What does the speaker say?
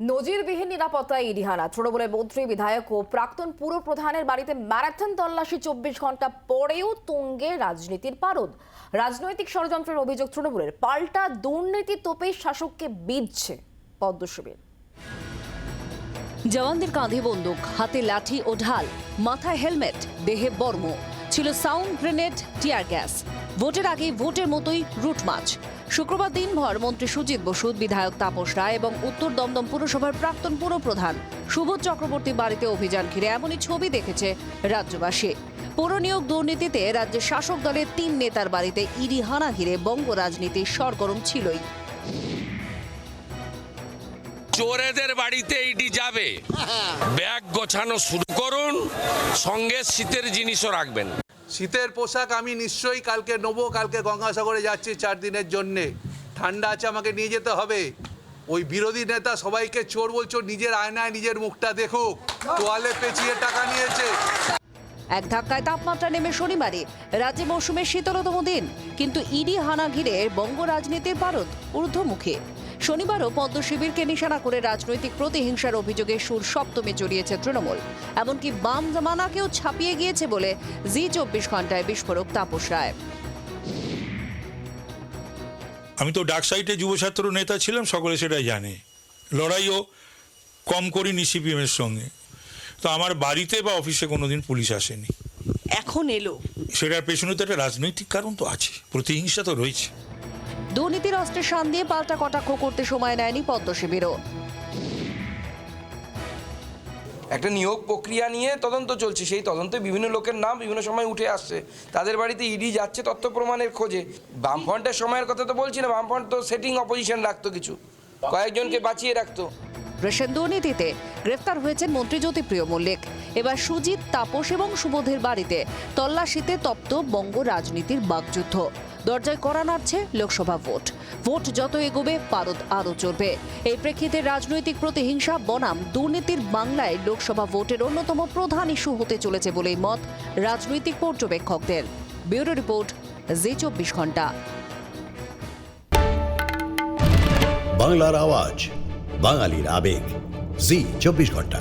নজিরবিহীন নিরাপত্তায় ইডিহানা। তৃণমূলের মন্ত্রী, বিধায়ক ও প্রাক্তন পুর প্রধানের বাড়িতে ম্যারাথন তল্লাশি চব্বিশ ঘণ্টা পরেও তুঙ্গে রাজনীতির পারদ। রাজনৈতিক ষড়যন্ত্রের অভিযোগ তৃণমূলের। পাল্টা দুর্নীতি তোপে শাসককে বিঁধছে পদ্মশিবির জওয়ানদের কাঁধে বন্দুক, হাতে লাঠি ও ঢাল, মাথায় হেলমেট, দেহে বর্ম। ছিল সাউন্ড গ্রেনেড, টিয়ার গ্যাস। ভোটের আগে ভোটের মতোই রুট মাছ শুক্রবার দিনভর মন্ত্রী সুজিত বসু, বিধায়ক তাপস রায় এবং উত্তর দমদম পুরসভার প্রাক্তন পুরপ্রধান সুবোধ চক্রবর্তী বাড়িতে অভিযান ঘিরে এমনই ছবি দেখেছে রাজ্যবাসী। পৌর নিয়োগ দুর্নীতিতে রাজ্যের শাসক দলের তিন নেতার বাড়িতে ইডি হানা ঘিরে বঙ্গ রাজনীতির সরগরম ছিলই। চোরেদের বাড়িতে এইটি যাবে। ব্যাগ গোছানো শুরু করুন, সঙ্গে শীতের জিনিসও রাখবেন। শীতের পোশাক আমি নিশ্চয়ই কালকে নেব, কালকে গঙ্গাসাগরে যাচ্ছি চার দিনের জন্যে। ঠান্ডা আছে, আমাকে নিয়ে যেতে হবে। ওই বিরোধী নেতা সবাইকে চোর বলছো, নিজের আয়নায় নিজের মুখটা দেখুক তোয়ালে পেঁচিয়ে টাকা নিয়েছে। এক ধাক্কায় তাপমাত্রা নেমে শনিবারে। রাজ্যে মৌসুমের শীতলতম দিন। কিন্তু ইডি হানা ঘিরে বঙ্গ রাজনীতির ভারত ঊর্ধ্বমুখী। শনিবারও পদ্ম শিবিরকে নিশানা করে রাজনৈতিক প্রতিহিংসার অভিযোগে সুর সপ্তমে জড়িয়েছে তৃণমূল। এমনকি বাম জামানাকেও ছাপিয়ে গিয়েছে বলে জি চব্বিশ ঘন্টায় বিস্ফোরক তাপস রায়। আমি তো ডাক সাইটে যুব ছাত্র নেতা ছিলাম সকলে সেটাই জানে। লড়াইও কম করিনি সিপিএমের সঙ্গে। তো আমার বাড়িতে বা অফিসে কোনোদিন পুলিশ আসেনি। এখন এলো। সেটার পেছনে তো একটা রাজনৈতিক কারণ তো আছে প্রতিহিংসা তো রয়েছে। দুর্নীতির অস্ত্রের শান দিয়ে পাল্টা কটাক্ষ করতে সময় নেয়নি পদ্ম শিবিরও। একটা নিয়োগ প্রক্রিয়া নিয়ে তদন্ত চলছে। সেই তদন্তে বিভিন্ন লোকের নাম বিভিন্ন সময় উঠে আসছে। তাদের বাড়িতে ইডি যাচ্ছে তথ্য প্রমাণের খোঁজে। বামফ্রন্টের সময়ের কথা তো বলছি না বামফ্রন্ট তো সেটিং অপোজিশন রাখতো কিছু। কয়েকজনকে বাঁচিয়ে রাখতো। রেশন দুর্নীতিতে গ্রেফতার হয়েছেন মন্ত্রী জ্যোতিপ্রিয় মল্লিক। এবার সুজিত তাপস এবং সুবোধের বাড়িতে তল্লাশিতে তপ্ত বঙ্গ রাজনীতির বাকযুদ্ধ। দরজায় করা নাড়ছে লোকসভা ভোট। ভোট যত এগোবে, পারদ আরও চড়বে। এই প্রেক্ষিতে রাজনৈতিক প্রতিহিংসা, বনাম, দুর্নীতির বাংলায় লোকসভা ভোটের অন্যতম প্রধান ইস্যু হতে চলেছে বলেই মত রাজনৈতিক পর্যবেক্ষকদের। ব্যুরো রিপোর্ট, জি চব্বিশ ঘণ্টা। বাংলার আওয়াজ, বাঙালির আবেগ। জি চব্বিশ ঘণ্টা।